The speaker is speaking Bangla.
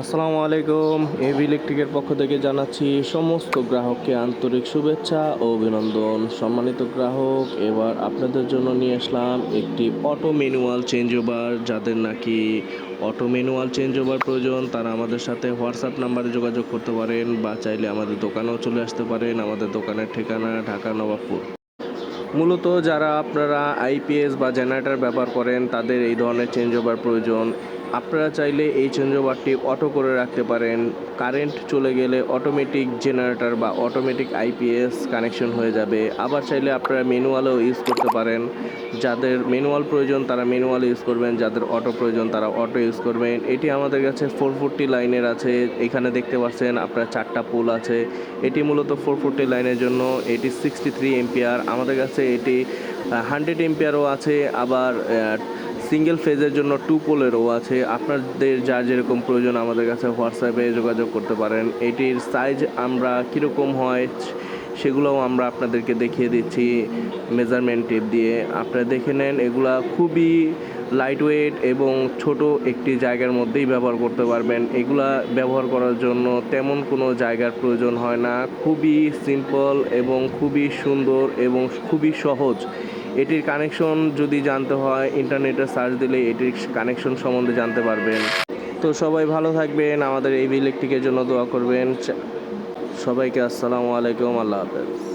আসসালামু আলাইকুম এবি ইলেকট্রিকের পক্ষ থেকে জানাচ্ছি সমস্ত গ্রাহককে আন্তরিক শুভেচ্ছা ও অভিনন্দন। সম্মানিত গ্রাহক, এবার আপনাদের জন্য নিয়ে আসলাম একটি অটো ম্যানুয়াল চেঞ্জ ওভার যাদের নাকি অটো ম্যানুয়াল চেঞ্জ ওভার প্রয়োজন, তারা আমাদের সাথে হোয়াটসঅ্যাপ নাম্বারে যোগাযোগ করতে পারেন বা চাইলে আমাদের দোকানেও চলে আসতে পারেন। আমাদের দোকানের ঠিকানা ঢাকা নবাবপুর। মূলত যারা আপনারা আইপিএস বা জেনারেটর ব্যবহার করেন, তাদের এই ধরনের চেঞ্জ ওভার প্রয়োজন। আপনারা চাইলে এই চেঞ্জ ওভারটি অটো করে রাখতে পারেন। কারেন্ট চলে গেলে অটোমেটিক জেনারেটর বা অটোমেটিক আইপিএস কানেকশন হয়ে যাবে। আবার চাইলে আপনারা ম্যানুয়ালও ইউজ করতে পারেন। যাদের ম্যানুয়াল প্রয়োজন, তারা ম্যানুয়াল ইউজ করবেন। যাদের অটো প্রয়োজন, তারা অটো ইউজ করবেন। এটি আমাদের কাছে ফোর ফোরটি লাইনের আছে। এখানে দেখতে পাচ্ছেন আপনার চারটা পোল আছে। এটি মূলত ফোর ফোরটি লাইনের জন্য। এটি সিক্সটি থ্রি এম্পিয়ার আমাদের কাছে এটি হান্ড্রেড এম্পিয়ারও আছে। আবার সিঙ্গেল ফেজের জন্য টু পোলেরও আছে। আপনাদের যার যেরকম প্রয়োজন আমাদের কাছে হোয়াটসঅ্যাপে যোগাযোগ করতে পারেন। এটির সাইজ আমরা কীরকম হয় সেগুলোও আমরা আপনাদেরকে দেখিয়ে দিচ্ছি মেজারমেন্ট টেপ দিয়ে। আপনারা দেখে নেন, এগুলা খুবই লাইট ওয়েট এবং ছোট একটি জায়গার মধ্যেই ব্যবহার করতে পারবেন। এগুলা ব্যবহার করার জন্য তেমন কোনো জায়গার প্রয়োজন হয় না। খুবই সিম্পল এবং খুবই সুন্দর এবং খুবই সহজ। এটির কানেকশন যদি জানতে হয় ইন্টারনেটে সার্চ দিলে এটির কানেকশন সম্বন্ধে জানতে পারবেন। তো সবাই ভালো থাকবেন, আমাদের এই ইলেকট্রিকের জন্য দোয়া করবেন। সবাইকে আসসালামু আলাইকুম, আল্লাহ হাফেজ।